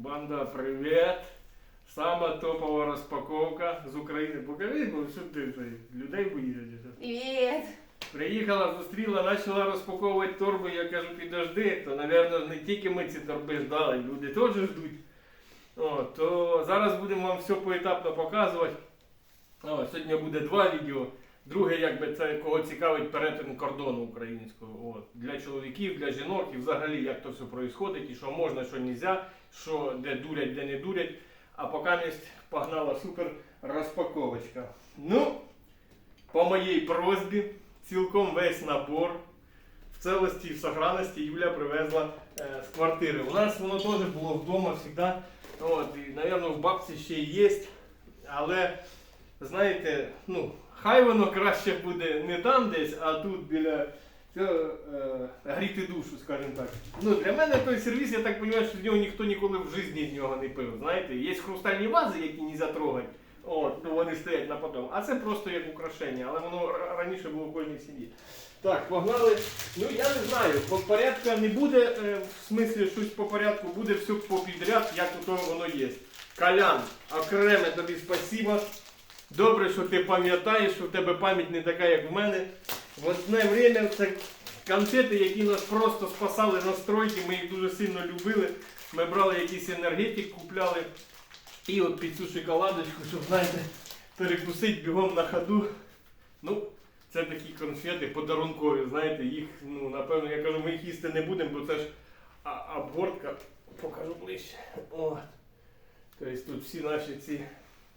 Банда, привіт! Сама топова розпаковка з України. Покажи, бо що ти це, людей боїшся? чи? Привіт! Приїхала, зустріла, почала розпаковувати торби, я кажу, підожди, то, напевно, не тільки ми ці торби ждали, люди теж ждуть. О, то зараз будемо вам все поетапно показувати. О, сьогодні буде два відео. Друге, якби це кого цікавить перетин кордону українського. От. Для чоловіків, для жінок і взагалі як то все відбувається, і що можна, що не можна, що де дурять, де не дурять. А поки місць погнала супер розпаковочка. Ну, по моїй просьбі, цілком весь набор в целості і в сохранності Юля привезла е, з квартири. У нас воно теж було вдома завжди. От, і, напевно, в бабці ще є. Але, знаєте, ну, хай воно краще буде не там десь, а тут біля цього, е, гріти душу, скажімо так. Ну, для мене той сервіс, я так розумію, що з нього ніхто ніколи в житті з нього не пив. Знаєте, є хрустальні вази, які не затрогать. От, ну вони стоять на потом. А це просто як украшення, але воно раніше було в кожній сім'ї. Так, погнали. Ну я не знаю, по порядку не буде, е, в смислі щось по порядку, буде все по підряд, як у того воно є. Колян, окреме тобі спасибо. Добре, що ти пам'ятаєш, що в тебе пам'ять не така, як в мене. В одне время це конфети, які нас просто спасали на стройки, ми їх дуже сильно любили. Ми брали якийсь енергетик, купляли. І от під цю шоколадочку, щоб, знаєте, перекусити бігом на ходу. Ну, це такі конфети подарункові, знаєте, їх, ну, напевно, я кажу, ми їх їсти не будемо, бо це ж обгортка, покажу ближче. От. Тобто тут всі наші ці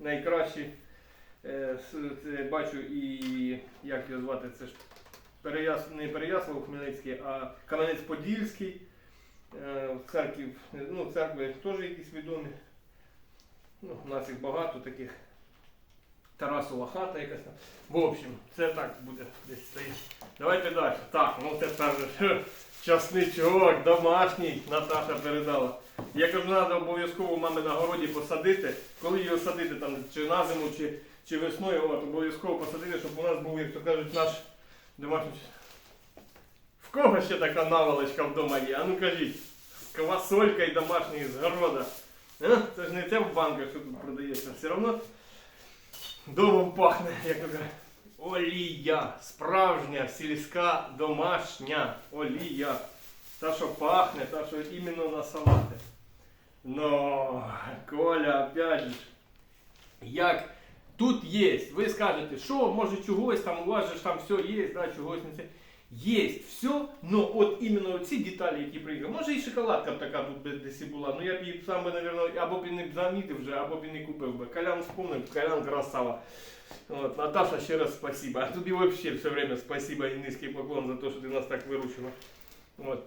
найкращі, це, бачу і як його звати, це ж Переяс, не Переяслав Хмельницький, а Кам'янець-Подільський. Е, в церкві, ну, церкви теж якісь відомі. Ну, у нас їх багато таких. Тарасова хата якась там. В общем, це так буде десь стоїть. Давайте далі. Так, ну тепер хе, часничок, домашній, Наташа передала. Я кажу, треба обов'язково мами на городі посадити. Коли його садити там, чи на зиму, чи, чи весною, от, обов'язково посадити, щоб у нас був, як то кажуть, наш домашній. В кого ще така наволочка вдома є? А ну кажіть, з квасолькою домашньої з города. А? Це ж не те в банках, що тут продається. Все одно домом пахне, як то кажуть. Олія. Справжня, сільська, домашня олія. Та, що пахне, та, що іменно на салати. Но, Коля, опять же, як тут є, ви скажете, що, може чогось там, у вас же там все є, да, чогось не це. Є все, но от іменно ці деталі, які приїхали. Може і шоколадка б така тут десь була, ну я б її сам би, наверное, або б і не замітив вже, або б і не купив би. Колян вспомнив, Колян красава. От, Наташа, ще раз спасибо. А тобі вообще все время спасибо і низький поклон за те, що ти нас так виручила. От.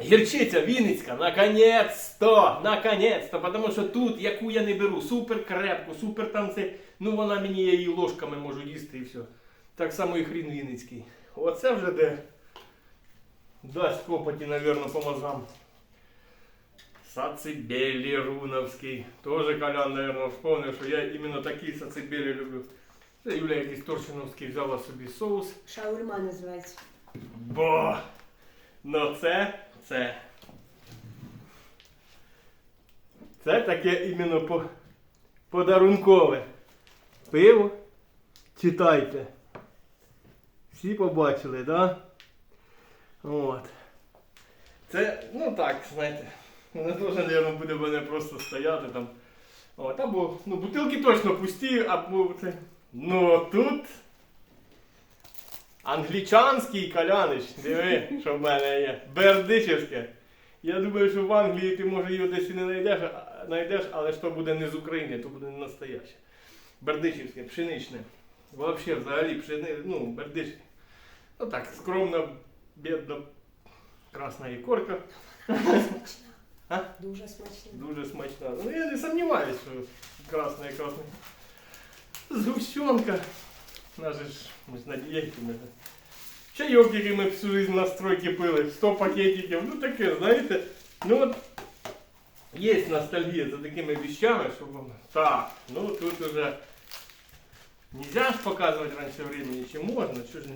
Гірчиця Вінницька, наконець-то, наконець-то, потому що тут, яку я не беру, супер крепку, супер там це, ну вона мені я її ложками можу їсти і все. Так само і хрін Вінницький. Оце вже де дасть копоті, напевно, по мозгам. Сацибелі Руновський. Тоже Колян, наверное, вспомнив, що я іменно такі сацибелі люблю. Це Юля якийсь Торчиновський взяла собі соус. Шаурма називається. Бо ну це, це. Це таке іменно по, подарункове. Пиво. Читайте. Всі побачили, так? Да? От. Це, ну так, знаєте, воно теж, мабуть, буде мене просто стояти там. От, або, ну, бутилки точно пусті, або це. Ну тут Англічанський калянич, диви, що в мене є. Бердичівське. Я думаю, що в Англії ти може його десь і не знайдеш, знайдеш, але ж то буде не з України, то буде не настояще. Бердичівське, пшеничне. Вообще, взагалі, пшени, ну, бердичне. Ну так, скромно, бідно, красна ікорка. А? Дуже смачна. Дуже смачна. Ну я не сумніваюся, що красна і красна. Згущенка. Наші ж ми ж на дієті. Ми. ж. Чайок, який ми всю жизнь на стройці пили, 100 пакетиків, ну таке, знаєте. Ну от є ностальгія за такими вещами, що воно- так, ну тут уже нельзя ж показувати раніше времени, чи можна, що ж не.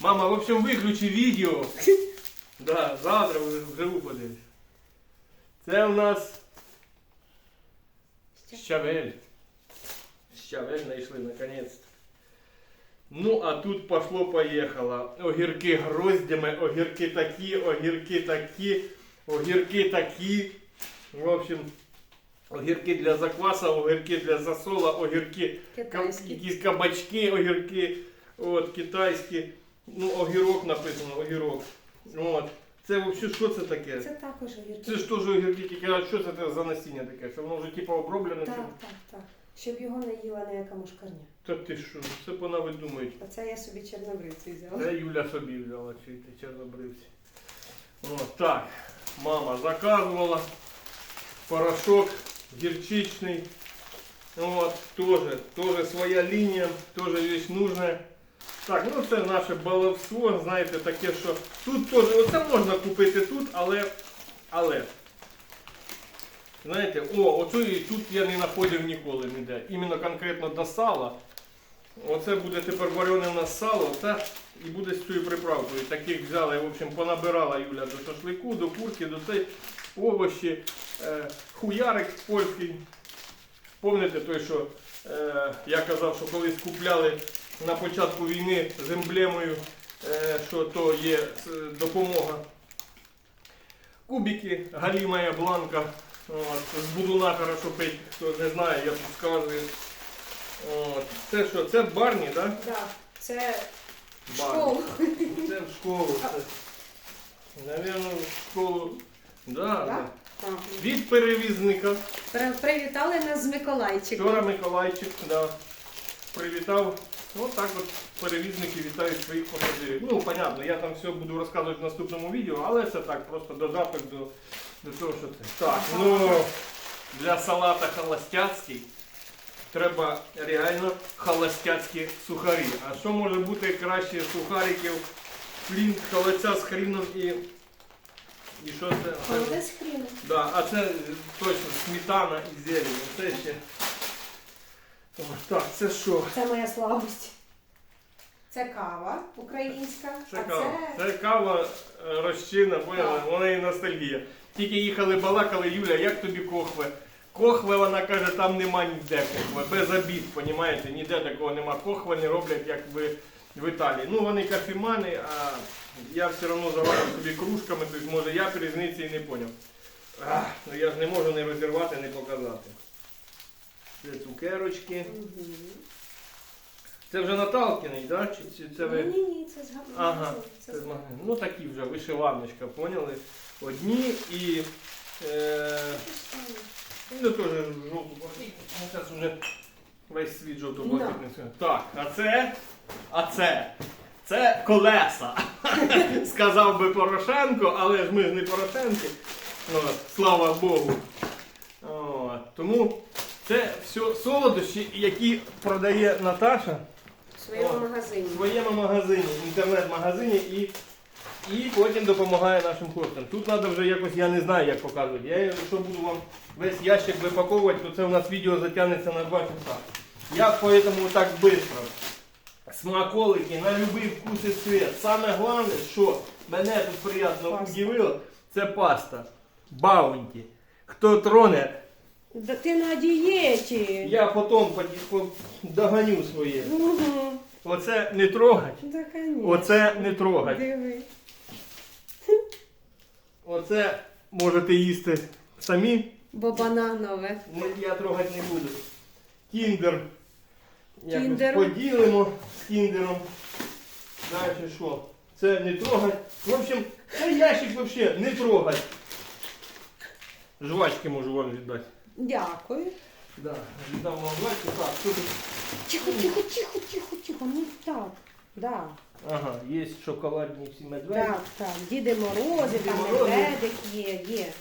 Мама, в общем, виключи відео. Да, завтра вже вживу подивись. Це у нас Щавель. Щавель знайшли наконець-то. Ну, а тут пошло-поїхало. Огірки гроздями, огірки такі, огірки такі, огірки такі. В общем, огірки для закваса, огірки для засола, огірки якісь кабачки, огірки, от, китайські. Ну, огірок написано, огірок. От. Це взагалі що це таке? Це також огірки. Це ж теж огірки, тільки що це за насіння таке? Це воно вже типу оброблене? Так, так, так. Щоб його не їла ніяка мошкарня. Та ти що, це понавидумають. Оце я собі чорнобривці взяла. Це Юля собі взяла, чи ти чорнобривці. О, так, мама заказувала. Порошок гірчичний. От, тоже, тоже своя лінія, тоже вещь нужна. Так, ну це наше баловство, знаєте, таке, що тут теж, оце можна купити тут, але, але. Знаєте, о, оцю і тут я не знаходив ніколи ніде. Іменно конкретно до сала. Оце буде тепер варене у нас сало, та і буде з цією приправкою. Таких взяла, в общем, понабирала Юля до шашлику, до курки, до цей овочі, е, хуярик польський. Пам'ятаєте той, що е, я казав, що колись купляли на початку війни з емблемою, е, що то є е, допомога. Кубики, галімая бланка. От, з будуна хорошо пить, хто не знає, я підказую. От. Це що, це барні, так? Да? Так, це в школу. Це в школу. Навірно, в школу. Да, да. Так? Від перевізника. При- Привітали нас з Миколайчиком. Вчора Миколайчик да, привітав. Ось так от перевізники вітають своїх пасажирів. Ну, понятно, я там все буду розказувати в наступному відео, але це так, просто додаток до, до того, що це. Так, ну для салата холостяцький треба реально холостяцькі сухарі. А що може бути краще сухариків, хрін, холодця з хріном і. І що це? Холодець хріну. Да, а це точно сметана і зелень. Це ще. О, так, це що? Це моя слабость. Це кава українська. Це а кава. це Це кава е, розчина, поняла? Вона і ностальгія. Тільки їхали, балакали, Юля, як тобі кохве? Кохве, вона каже, там нема ніде кохве. Без обід, понімаєте, ніде такого нема. Кохве не роблять, як в, в Італії. Ну, вони кофемани, а я все одно заварив собі кружками, тобто, може, я різниці і не поняв. Ах, ну я ж не можу не розірвати, не показати. Це цукерочки. Це вже Наталкіний, да? Чи, це ви? Ні, ні, це з гамма. Ага, Це з магазину. Ну такі вже вишиваночка, поняли? Одні і. Е, ну теж жовту блакитну. Ну, зараз вже весь світ жовту блакитний. Так, а це. А це. Це колеса. Сказав би Порошенко, але ж ми ж не Порошенки. От, слава Богу. От, тому це все солодощі, які продає Наташа В своєму О, магазині. в своєму магазині, інтернет-магазині і, і потім допомагає нашим хлопцям. Тут треба вже якось, я не знаю, як показувати. Я якщо буду вам весь ящик випаковувати, то це у нас відео затягнеться на 2 часа. Я поэтому так швидко. Смаколики на будь-який вкус і цвет. Саме головне, що мене тут приємно удивило, це паста. Баунті. Хто троне, Да ти на дієті. я потім поді- по- доганю своє. Угу. Оце не трогать. Да, конечно. Оце не трогать. Диви. Оце можете їсти самі. Бо бананове. Не- Я трогати не буду. Кіндер. Якось Кіндер. Поділимо з кіндером. Далі що? Це не трогать. В общем, цей ящик взагалі не трогать. Жвачки можу вам віддати. Дякую. Да, віддам вам жвачки. Так, тут? Тихо, тихо, тихо, тихо, тихо. Ну так. Да. Ага, є шоколадні всі медведі. Так, так. Діди Морози, Діди там Морози. медведик є, є.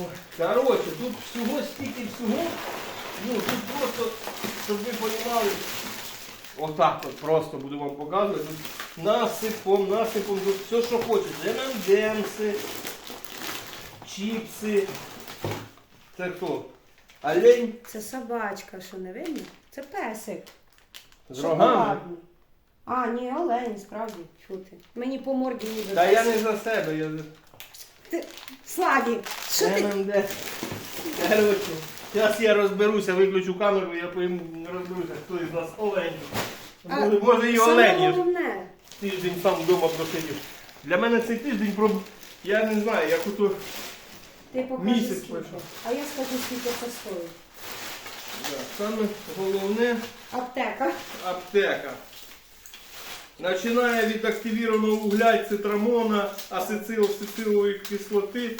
Ой, Коротше, тут всього стільки всього. Ну, тут просто, щоб ви розуміли, отак от просто буду вам показувати. Тут насипом, насипом, тут все, що хочете. ММДМси, чіпси. Це хто? Олень Це собачка, що не видно? Це песик. з рогами. Шоколадний. А, ні, олень, справді чути. Мені по морді ніби. Та я не за себе, я за Ти... Славік, що ти? ММД. Коротше, Зараз я розберуся, виключу камеру, я пойму, розберуся, хто із нас олень. А, Може, може і Саме головне, Тиждень сам вдома просидів. Для мене цей тиждень проб... я не знаю, як ото ти покажи Місяць скільки. пройшов. А я скажу, скільки це стоїть. да, саме головне Аптека. аптека. Починає від активірованого угля, цитрамона, ацетилсицилової кислоти,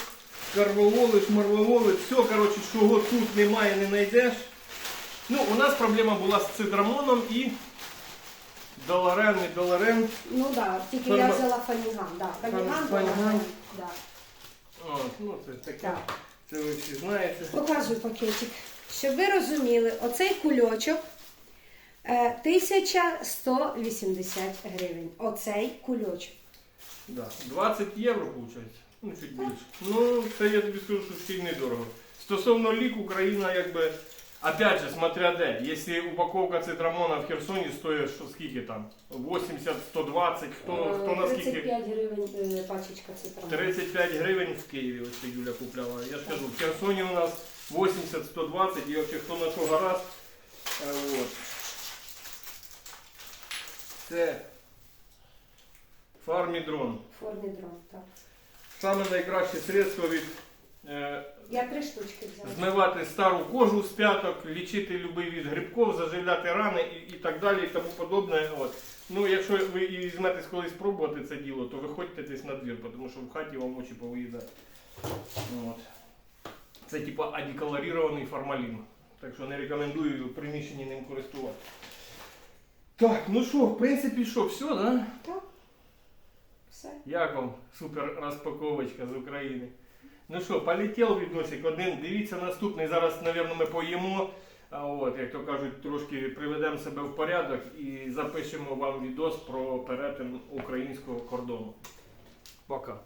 карвалоли, шмарвалоли, все, коротше, чого тут немає, не знайдеш. Ну, у нас проблема була з цитрамоном і доларен, і доларен. Ну так, да, тільки Фарма- я взяла фаніган. Да, фаніган, Фаніган. фаніган. Да. Ну, це таке, Так. це ви всі знаєте. Показую пакетик. Щоб ви розуміли, оцей кульочок е, 1180 гривень. Оцей кульочок. Да. 20 євро виходить. Ну, чуть більше. Ну, це я тобі скажу, що ще й недорого. Стосовно лік, Україна якби. Опять же, смотря де. Якщо упаковка цитрамона в Херсоні стоїть, що скільки там? 80, 120, хто, хто на скільки? 35 гривень е, пачечка цитрамону. 35 гривень в Києві ось це Юля купляла. Я ж кажу, в Херсоні у нас 80, 120 і взагалі хто на що гаразд. Е, От. Це фармідрон. Формі дрон, так. Саме найкраще средство від е, Я три штучки взяла. змивати стару кожу з п'яток, лічити будь-який від грибков, заживляти рани і, і так далі, і тому подобне. От. Ну, якщо ви і візьметесь колись спробувати це діло, то виходьте десь на двір, тому що в хаті вам очі повиїдають. От. Це типа адіколорірований формалін. Так що не рекомендую в приміщенні ним користуватися. Так, ну що, в принципі, що, все, да? Так. Все. Як вам супер розпаковочка з України? Ну що, полетів відосик один. Дивіться наступний. Зараз, мабуть, ми поїмо. От, як то кажуть, трошки приведемо себе в порядок і запишемо вам відос про перетин українського кордону. Пока.